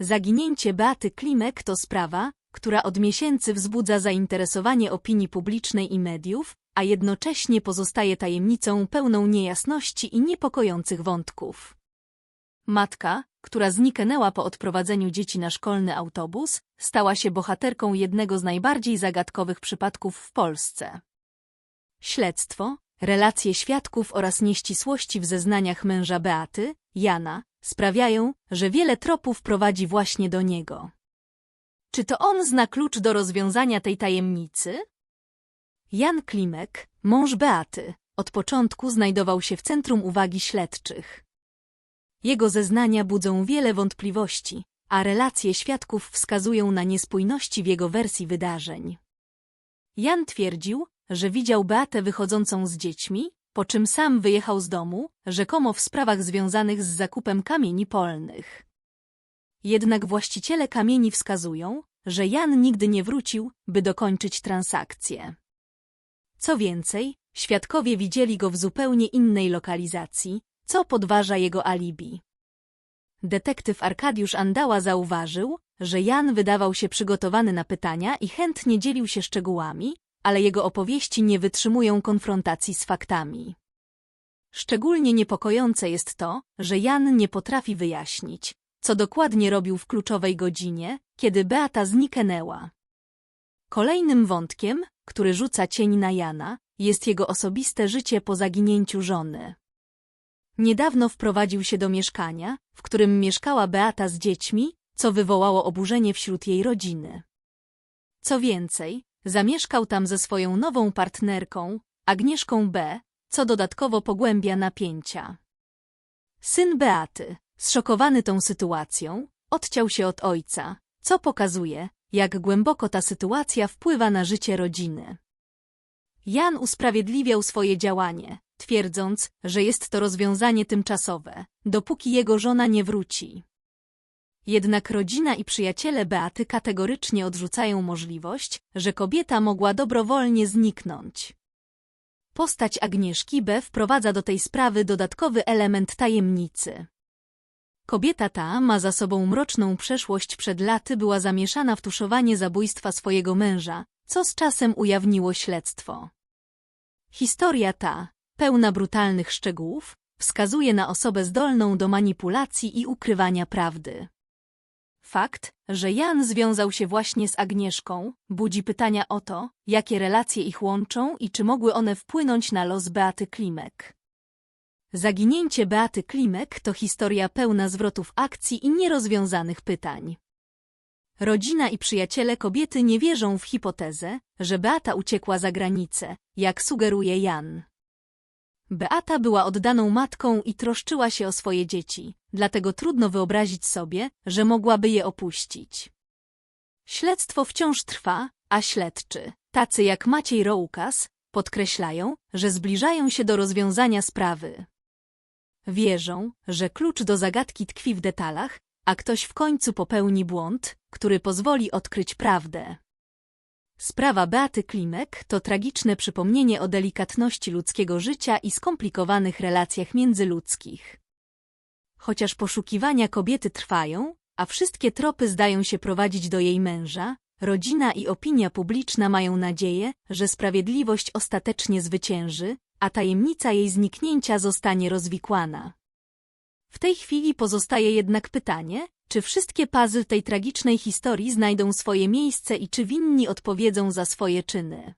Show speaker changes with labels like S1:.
S1: Zaginięcie Beaty Klimek to sprawa, która od miesięcy wzbudza zainteresowanie opinii publicznej i mediów, a jednocześnie pozostaje tajemnicą pełną niejasności i niepokojących wątków. Matka, która zniknęła po odprowadzeniu dzieci na szkolny autobus, stała się bohaterką jednego z najbardziej zagadkowych przypadków w Polsce. Śledztwo, relacje świadków oraz nieścisłości w zeznaniach męża Beaty, Jana, sprawiają, że wiele tropów prowadzi właśnie do niego. Czy to on zna klucz do rozwiązania tej tajemnicy? Jan Klimek, mąż Beaty, od początku znajdował się w centrum uwagi śledczych. Jego zeznania budzą wiele wątpliwości, a relacje świadków wskazują na niespójności w jego wersji wydarzeń. Jan twierdził, że widział Beatę wychodzącą z dziećmi, po czym sam wyjechał z domu, rzekomo w sprawach związanych z zakupem kamieni polnych. Jednak właściciele kamieni wskazują, że Jan nigdy nie wrócił, by dokończyć transakcję. Co więcej, świadkowie widzieli go w zupełnie innej lokalizacji, co podważa jego alibi. Detektyw Arkadiusz Andała zauważył, że Jan wydawał się przygotowany na pytania i chętnie dzielił się szczegółami, ale jego opowieści nie wytrzymują konfrontacji z faktami. Szczególnie niepokojące jest to, że Jan nie potrafi wyjaśnić, co dokładnie robił w kluczowej godzinie, kiedy Beata zniknęła. Kolejnym wątkiem, który rzuca cień na Jana, jest jego osobiste życie po zaginięciu żony. Niedawno wprowadził się do mieszkania, w którym mieszkała Beata z dziećmi, co wywołało oburzenie wśród jej rodziny. Co więcej, zamieszkał tam ze swoją nową partnerką, Agnieszką B., co dodatkowo pogłębia napięcia. Syn Beaty, zszokowany tą sytuacją, odciął się od ojca, co pokazuje, jak głęboko ta sytuacja wpływa na życie rodziny. Jan usprawiedliwiał swoje działanie, twierdząc, że jest to rozwiązanie tymczasowe, dopóki jego żona nie wróci. Jednak rodzina i przyjaciele Beaty kategorycznie odrzucają możliwość, że kobieta mogła dobrowolnie zniknąć. Postać Agnieszki B. wprowadza do tej sprawy dodatkowy element tajemnicy. Kobieta ta ma za sobą mroczną przeszłość przed laty była zamieszana w tuszowanie zabójstwa swojego męża, co z czasem ujawniło śledztwo. Historia ta, pełna brutalnych szczegółów, wskazuje na osobę zdolną do manipulacji i ukrywania prawdy. Fakt, że Jan związał się właśnie z Agnieszką, budzi pytania o to, jakie relacje ich łączą i czy mogły one wpłynąć na los Beaty Klimek. Zaginięcie Beaty Klimek to historia pełna zwrotów akcji i nierozwiązanych pytań. Rodzina i przyjaciele kobiety nie wierzą w hipotezę, że Beata uciekła za granicę, jak sugeruje Jan. Beata była oddaną matką i troszczyła się o swoje dzieci, dlatego trudno wyobrazić sobie, że mogłaby je opuścić. Śledztwo wciąż trwa, a śledczy, tacy jak Maciej Roukas, podkreślają, że zbliżają się do rozwiązania sprawy. Wierzą, że klucz do zagadki tkwi w detalach, a ktoś w końcu popełni błąd, który pozwoli odkryć prawdę. Sprawa Beaty Klimek to tragiczne przypomnienie o delikatności ludzkiego życia i skomplikowanych relacjach międzyludzkich. Chociaż poszukiwania kobiety trwają, a wszystkie tropy zdają się prowadzić do jej męża, rodzina i opinia publiczna mają nadzieję, że sprawiedliwość ostatecznie zwycięży, a tajemnica jej zniknięcia zostanie rozwikłana. W tej chwili pozostaje jednak pytanie, czy wszystkie puzzle tej tragicznej historii znajdą swoje miejsce i czy winni odpowiedzą za swoje czyny.